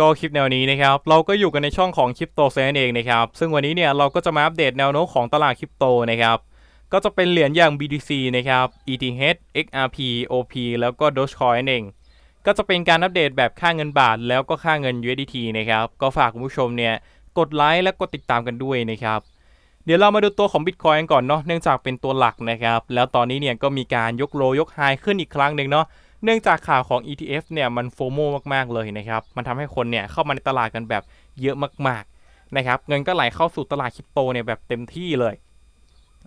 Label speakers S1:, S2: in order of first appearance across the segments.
S1: ก็คลิปแนวนี้นะครับเราก็อยู่กันในช่องของคริปโตเซนเองนะครับซึ่งวันนี้เนี่ยเราก็จะมาอัปเดตแนวโน้มของตลาดคริปโตนะครับก็จะเป็นเหรียญอย่าง BTC นะครับ ETH XRP OP แล้วก็ Dogecoin นั่นเองก็จะเป็นการอัปเดตแบบค่าเงินบาท แล้วก็ค่าเงิน USDT นะครับก็ฝากคุณผู้ชมเนี่ยกดไลค์และกดติดตามกันด้วยนะครับเดี๋ยวเรามาดูตัวของ Bitcoin ก่อนเนาะเนื่องจากเป็นตัวหลักนะครับแล้วตอนนี้เนี่ยก็มีการยกโลยกไฮขึ้นอีกครั้งหนึ่งเนาะ เนื่องจากข่าวของ ETF เนี่ยมันโฟโมมากๆเลยนะครับ มันทำให้คนเนี่ยเข้ามาในตลาดกันแบบเยอะมากๆนะครับ เงินก็ไหลเข้าสู่ตลาดคริปโตเนี่ยแบบเต็มที่เลย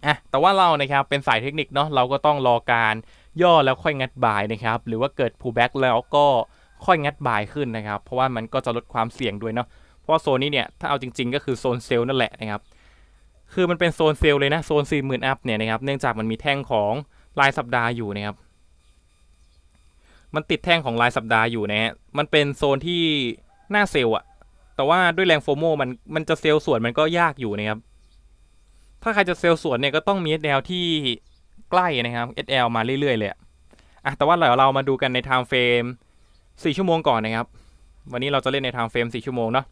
S1: อะแต่ว่าเรานะครับเป็นสายเทคนิคเนาะเราก็ต้องรอการย่อแล้วค่อยงัดบายนะครับ หรือว่าเกิด pullback แล้วก็ค่อยงัดบายขึ้นนะครับ เพราะว่ามันก็จะลดความเสี่ยงด้วยเนาะเพราะโซนนี้เนี่ยถ้าเอาจริง ๆ ก็คือโซนเซลล์นั่นแหละนะครับคือมันเป็นโซนเซลล์เลยนะโซน 40,000 อัพเนี่ยนะครับเนื่องจากมันมีแท่งของรายสัปดาห์อยู่นะครับ มันติดแท่งของรายสัปดาห์อยู่นะฮะ มันเป็นโซนที่หน้าเซลล์อะแต่ว่าด้วยแรงโฟโมมันมันจะเซลล์ส่วนมันก็ยากอยู่นะครับ ถ้าใครจะเซลล์ส่วนเนี่ยก็ต้องมี SL ที่ใกล้นะครับ SL มาเรื่อยๆเลยอะอะแต่ว่าเดี๋ยวเรามาดูกันในไทม์เฟรม4ชั่วโมงก่อนนะครับ วันนี้เราจะเล่นในไทม์เฟรม4ชั่วโมงเนาะ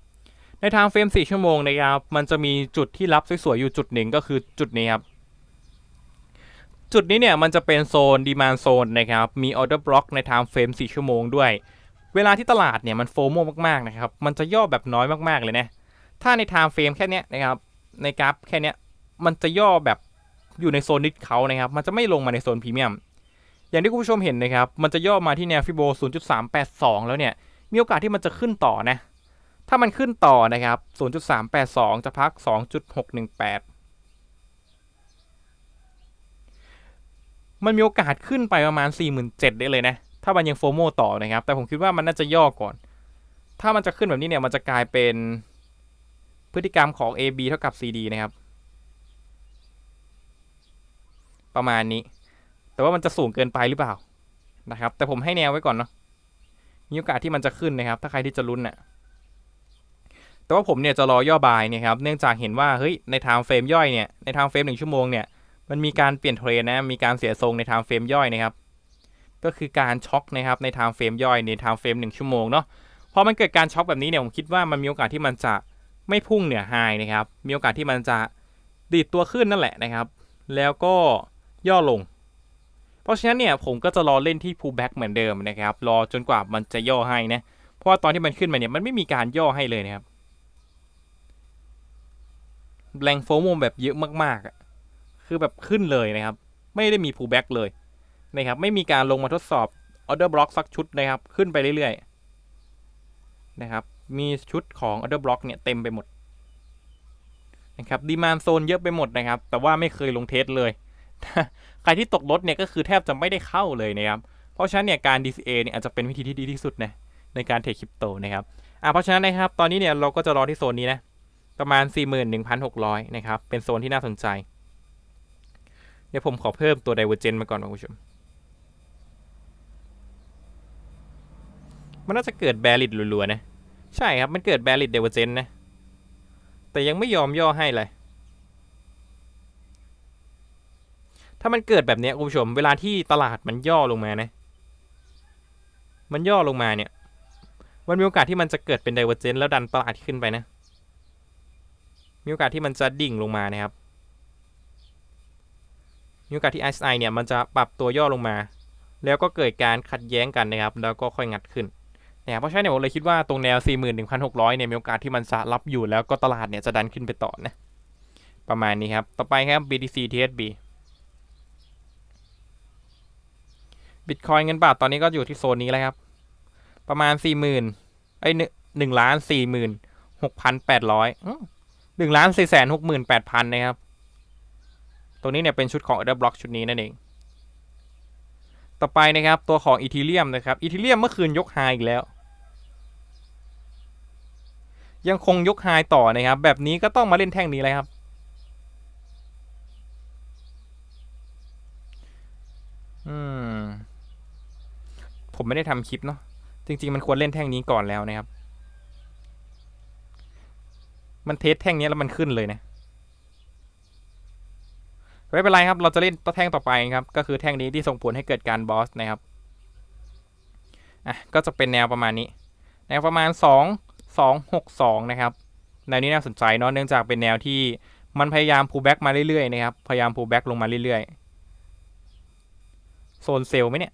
S1: ในไทม์เฟรม4ชั่วโมงนะครับ มันจะมีจุดที่รับสวยๆอยู่จุดหนึ่งก็คือจุดนี้ครับ จุดนี้เนี่ยมันจะเป็นโซนดีมานโซนนะครับ มีออเดอร์บล็อกในไทม์เฟรม4ชั่วโมงด้วย เวลาที่ตลาดเนี่ยมันโฟโมมากๆนะครับ มันจะย่อแบบน้อยมากๆเลยนะ ถ้าในไทม์เฟรมแค่นี้นะครับ ในกราฟแค่นี้มันจะย่อแบบอยู่ในโซนนิดเขานะครับ มันจะไม่ลงมาในโซนพรีเมียม อย่างที่คุณผู้ชมเห็นนะครับ มันจะย่อมาที่แนวฟิโบ 0.382 แล้วเนี่ย มีโอกาสที่มันจะขึ้นต่อนะ ถ้ามันขึ้นต่อนะครับ 0.382 จะพัก 2.618 มันมีโอกาสขึ้นไปประมาณ 47,000ได้เลยนะ ถ้ามันยังโฟโมต่อนะครับ แต่ผมคิดว่ามันน่าจะย่อก่อน ถ้ามันจะขึ้นแบบนี้เนี่ย มันจะกลายเป็นพฤติกรรมของ AB เท่ากับ CD นะครับ ประมาณนี้ แต่ว่ามันจะสูงเกินไปหรือเปล่านะครับ แต่ผมให้แนวไว้ก่อนเนาะ มีโอกาสที่มันจะขึ้นนะครับ ถ้าใครที่จะลุ้นน่ะแต่ว่าผมเนี่ยจะรอย่อบายเนี่ยครับ เนื่องจากเห็นว่าเฮ้ยในไทม์เฟรมย่อยเนี่ย ในไทม์เฟรมหนึ่งชั่วโมงเนี่ย มันมีการเปลี่ยนเทรนนะ มีการเสียทรงในไทม์เฟรมย่อยนะครับ ก็คือการช็อคนะครับในไทม์เฟรมย่อยในไทม์เฟรมหนึ่งชั่วโมงเนาะ พอมันเกิดการช็อคแบบนี้เนี่ยผมคิดว่ามันมีโอกาสที่มันจะไม่พุ่งเหนือไฮนะครับ มีโอกาสที่มันจะดีดตัวขึ้นนั่นแหละนะครับ แล้วก็ย่อลง เพราะฉะนั้นเนี่ยผมก็จะรอเล่นที่ pullback เหมือนเดิมนะครับ รอจนกว่ามันจะย่อให้นะ เพราะว่าตอนที่มันขึ้นมาเนี่ยมันไม่มีการย่อให้เลยนะครับ แรงโฟมแบบเยอะมากๆ คือแบบขึ้นเลยนะครับ ไม่ได้มี pullback เลยนะครับ ไม่มีการลงมาทดสอบ order block สักชุดนะครับ ขึ้นไปเรื่อยๆนะครับ มีชุดของ order block เนี่ยเต็มไปหมดนะครับดีมานโซนเยอะไปหมดนะครับ แต่ว่าไม่เคยลงเทสเลย ใครที่ตกรถเนี่ยก็คือแทบจะไม่ได้เข้าเลยนะครับ เพราะฉะนั้นเนี่ยการ DCA เนี่ยอาจจะเป็นวิธีที่ดีที่สุดนะในการเทรดคริปโตนะครับอะเพราะฉะนั้นนะครับ ตอนนี้เนี่ยเราก็จะรอที่โซนนี้นะ ประมาณ 41,600 นะครับ เป็นโซนที่น่าสนใจ ดี๋ยวผมขอเพิ่มตัว Divergent มาก่อนนะคุณผู้ชม มันน่าจะเกิดแบริดรัวๆนะ ใช่ครับ มันเกิดแบริด Divergent นะ แต่ยังไม่ยอมย่อให้เลย ถ้ามันเกิดแบบนี้คุณผู้ชม เวลาที่ตลาดมันย่อลงมานะ มันย่อลงมาเนี่ย มันมีโอกาสที่มันจะเกิดเป็น Divergent แล้วดันตลาดขึ้นไปนะ มีโอกาสที่มันจะดิ่งลงมานะครับ มีโอกาสที่ RSI เนี่ยมันจะปรับตัวย่อลงมา แล้วก็เกิดการขัดแย้งกันนะครับ แล้วก็ค่อยงัดขึ้นเนะครับเพราะฉะนั้นเนี่ยผมเลยคิดว่าตรงแนว 41,600 เนี่ยมีโอกาสที่มันจะรับอยู่แล้วก็ตลาดเนี่ยจะดันขึ้นไปต่อนะ ประมาณนี้ครับ ต่อไปครับ BTC TSB Bitcoin เงินบาทตอนนี้ก็อยู่ที่โซนนี้แล้วครับ ประมาณ 40,000ไอ้หนึ่งล้านสี่หมื่นหกพันแปดร้อยหนึ่งล้านสี่แสนหกหมื่นแปดพันนะครับ รงนี้เนี่ยเป็นชุดของ Order Block ชุดนี้นั่นเอง ต่อไปนะครับตัวของอีทีเรียมนะครับอีทีเรียมเมื่อคืนยกไฮอีกแล้ว ยังคงยกไฮต่อนะครับ แบบนี้ก็ต้องมาเล่นแท่งนี้เลยครับอืมผมไม่ได้ทำคลิปเนาะจริง ๆ มันควรเล่นแท่งนี้ก่อนแล้วนะครับ มันเทสแท่งนี้แล้วมันขึ้นเลยนะ ไม่เป็นไรครับ เราจะเล่นตัวแท่งต่อไปครับ ก็คือแท่งนี้ที่ส่งผลให้เกิดการบอสนะครับ อะ ก็จะเป็นแนวประมาณนี้ แนวประมาณ262 นะครับ แนวนี้น่าสนใจเนาะ เนื่องจากเป็นแนวที่มันพยายาม pull back มาเรื่อยๆนะครับ พยายาม pull back ลงมาเรื่อยๆ โซนเซลล์ไหมเนี่ย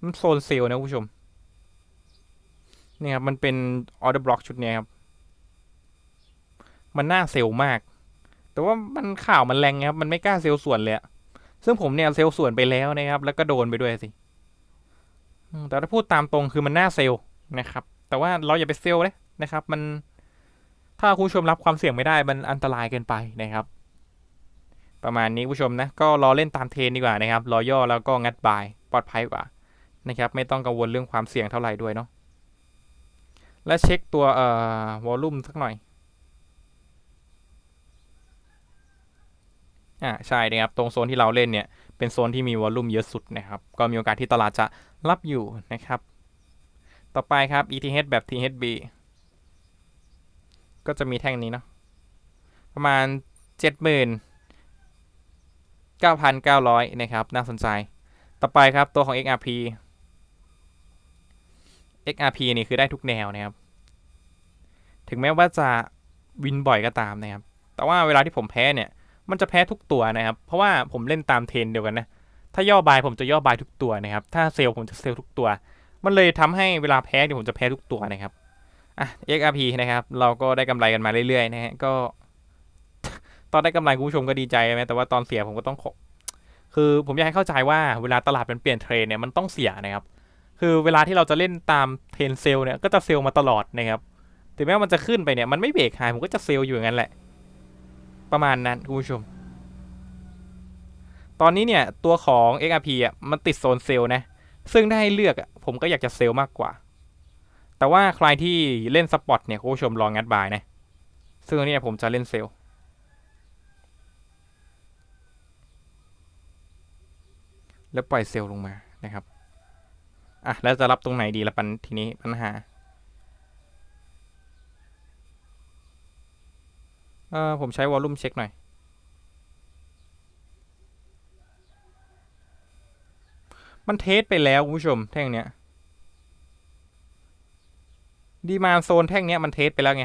S1: มันโซนเซลล์นะคุณผู้ชม นี่ครับ มันเป็น order block ชุดนี้ครับ มันน่าเซลล์มาก แต่ว่ามันข่าวมันแรงครับมันไม่กล้าเซลล์ส่วนเลยซึ่งผมเนี่ยเซลล์ส่วนไปแล้วนะครับ แล้วก็โดนไปด้วยสิแต่ถ้าพูดตามตรงคือมันน่าเซลล์นะครับ แต่ว่าเราอย่าไปเซลเลยนะครับ มันถ้าคุณชมรับความเสี่ยงไม่ได้มันอันตรายเกินไปนะครับ ประมาณนี้ผู้ชมนะ ก็รอเล่นตามเทรนดีกว่านะครับ รอย่อแล้วก็งัดบายปลอดภัยกว่านะครับ ไม่ต้องกังวลเรื่องความเสี่ยงเท่าไหร่ด้วยเนาะและเช็คตัวเอ่อวอลลุ่มสักหน่อย อ่าใช่นะครับ ตรงโซนที่เราเล่นเนี่ย เป็นโซนที่มีวอลลุ่มเยอะสุดนะครับ ก็มีโอกาสที่ตลาดจะรับอยู่นะครับ ต่อไปครับ ETH แบบ THB ก็จะมีแท่งนี้เนาะประมาณ 79,900 นะครับ น่าสนใจ ต่อไปครับตัวของ XRP XRP นี่คือได้ทุกแนวนะครับ ถึงแม้ว่าจะวินบ่อยก็ตามนะครับ แต่ว่าเวลาที่ผมแพ้เนี่ย มันจะแพ้ทุกตัวนะครับ เพราะว่าผมเล่นตามเทรนเดียวกันนะ ถ้าย่อบายผมจะย่อบายทุกตัวนะครับ ถ้าเซลล์ผมจะเซลล์ทุกตัว มันเลยทำให้เวลาแพ้เนี่ยผมจะแพ้ทุกตัวนะครับ อะ XRP นะครับ เราก็ได้กำไรกันมาเรื่อยๆนะฮะ ก็ ตอนได้กำไรคุณผู้ชมก็ดีใจไหมแต่ว่าตอนเสียผมก็ต้องขคือผมอยากให้เข้าใจว่าเวลาตลาดมันเปลี่ยนเทรนเนี่ยมันต้องเสียนะครับ คือเวลาที่เราจะเล่นตามเทรนเซลล์เนี่ยก็จะเซลล์มาตลอดนะครับ ถึงแม้มันจะขึ้นไปเนี่ยมันไม่เบรกไฮผมก็จะเซลล์อยู่อย่างนั้นแหละ ประมาณนั้นคุณผู้ชม ตอนนี้เนี่ยตัวของ XRP อะมันติดโซนเซลล์นะ ซึ่งได้ให้เลือกผมก็อยากจะเซลล์มากกว่า แต่ว่าใครที่เล่นสปอตเนี่ยคุณผู้ชมลองงัดบายนะ ซึ่งตอนนี้ผมจะเล่นเซลล์แล้วปล่อยเซลล์ลงมานะครับ อะ แล้วจะรับตรงไหนดีละปันทีนี้ปัญหา เออผมใช้วอลลุ่มเช็คหน่อย มันเทสไปแล้วคุณผู้ชมแท่งเนี้ย ดีมาโซนแท่งเนี้ยมันเทสไปแล้วไง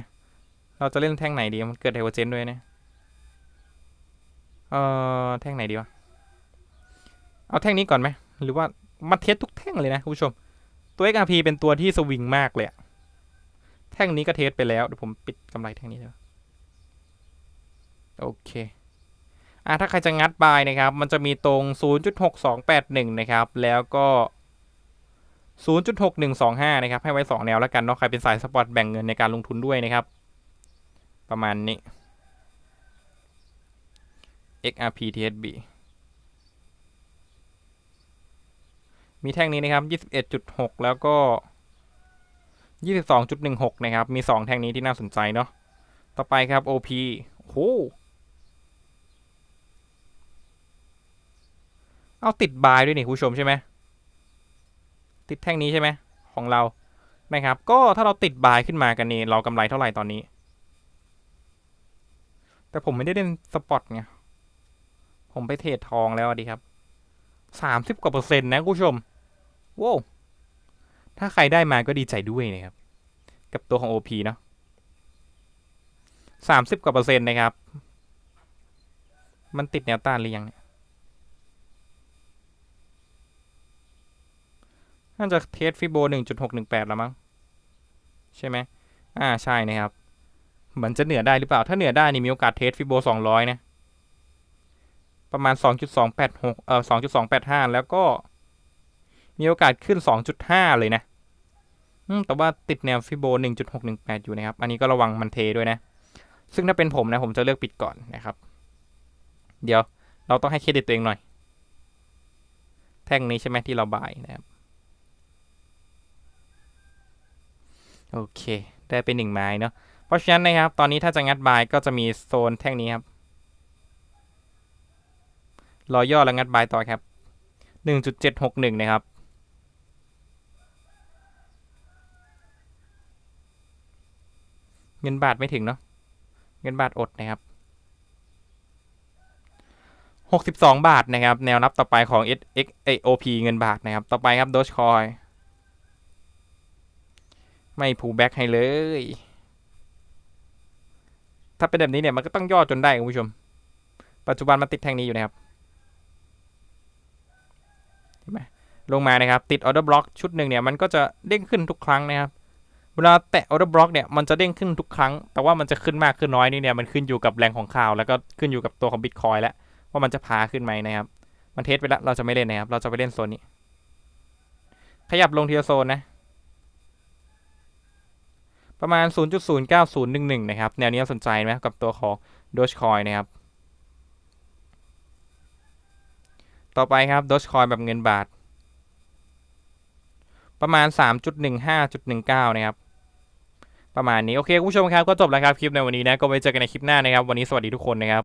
S1: เราจะเล่นแท่งไหนดี มันเกิดไดเวอร์เจนด้วยเนี่ย เออแท่งไหนดีวะ เอาแท่งนี้ก่อนไหม หรือว่ามันเทสทุกแท่งเลยนะคุณผู้ชม ตัว XRP เป็นตัวที่สวิงมากเลยอะแท่งนี้ก็เทสไปแล้วเดี๋ยวผมปิดกำไรแท่งนี้เลย โอเค อะถ้าใครจะงัดบายนะครับ มันจะมีตรง 0.6281 นะครับ แล้วก็ 0.6125 นะครับ ให้ไว้ 2 แนวแล้วกันเนาะ ใครเป็นสายสปอร์ตแบ่งเงินในการลงทุนด้วยนะครับ ประมาณนี้ XRP TSB มีแท่งนี้นะครับ 21.6 แล้วก็ 22.16 นะครับ มี 2 แท่งนี้ที่น่าสนใจเนาะ ต่อไปครับ OP โห เอาติดบายด้วยนี่คุณผู้ชมใช่ไหมติดแท่งนี้ใช่ไหมของเรานะครับ ก็ถ้าเราติดบายขึ้นมากันนี่เรากำไรเท่าไหร่ตอนนี้ แต่ผมไม่ได้เล่นสปอตไงผมไปเทรดทองแล้วดีครับสามสิบกว่าเปอร์เซ็นต์นะคุณผู้ชมว้าวถ้าใครได้มาก็ดีใจด้วยนะครับ กับตัวของ OP เนาะสามสิบกว่าเปอร์เซ็นต์นะครับ มันติดแนวต้านหรือยังเนี่ย น่าจะเทสฟิโบหนึ่งจุดหกหนึ่งแปดแล้วมั้ง ใช่ไหมอ่าใช่นะครับเหมือนจะเหนือได้หรือเปล่า ถ้าเหนือได้นี่มีโอกาสเทสฟิโบสองร้อยนะ ประมาณ 2.286 เอ่อ 2.285 แล้วก็ มีโอกาสขึ้น 2.5 เลยนะแต่ว่าติดแนวฟิโบ1.618 อยู่นะครับ อันนี้ก็ระวังมันเทด้วยนะ ซึ่งถ้าเป็นผมนะ ผมจะเลือกปิดก่อนนะครับ เดี๋ยวเราต้องให้เครดิตตัวเองหน่อย แท่งนี้ใช่ไหมที่เราบายนะครับ โอเคได้เป็นหนึ่งไม้เนาะเพราะฉะนั้นนะครับตอนนี้ถ้าจะงัดบายก็จะมีโซนแท่งนี้ครับรอย่อแล้วงัดบายต่อครับหนึ่งจุดเจ็ดหกหนึ่งนะครับ เงินบาทไม่ถึงเนาะเงินบาทอดนะครับ 62 บาทนะครับ แนวรับต่อไปของ SX OP เงินบาทนะครับ ต่อไปครับ Dogecoin ไม่พูแบ็กให้เลย ถ้าเป็นแบบนี้เนี่ยมันก็ต้องย่อจนได้คุณผู้ชม ปัจจุบันมันติดแท่งนี้อยู่นะครับเห็นไหมลงมานะครับติดออเดอร์บล็อกชุดหนึ่งเนี่ยมันก็จะเด้งขึ้นทุกครั้งนะครับ เวลาแตะออเดอร์บล็อกเนี่ยมันจะเด้งขึ้นทุกครั้ง แต่ว่ามันจะขึ้นมากขึ้นน้อยนี่เนี่ยมันขึ้นอยู่กับแรงของข่าวแล้วก็ขึ้นอยู่กับตัวของบิตคอยแล้วว่ามันจะพาขึ้นไหมนะครับ มันเทสไปแล้วเราจะไม่เล่นนะครับเราจะไปเล่นโซนนี้ ขยับลงทีละโซนนะ ประมาณ 0.09011 นะครับ แนวนี้น่าสนใจไหมกับตัวของ Dogecoin นะครับ ต่อไปครับ Dogecoin แบบเงินบาท ประมาณ 3.15.19 นะครับ ประมาณนี้ โอเค คุณผู้ชมครับ ก็จบแล้วครับคลิปในวันนี้นะ ก็ไว้เจอกันในคลิปหน้านะครับ วันนี้สวัสดีทุกคนนะครับ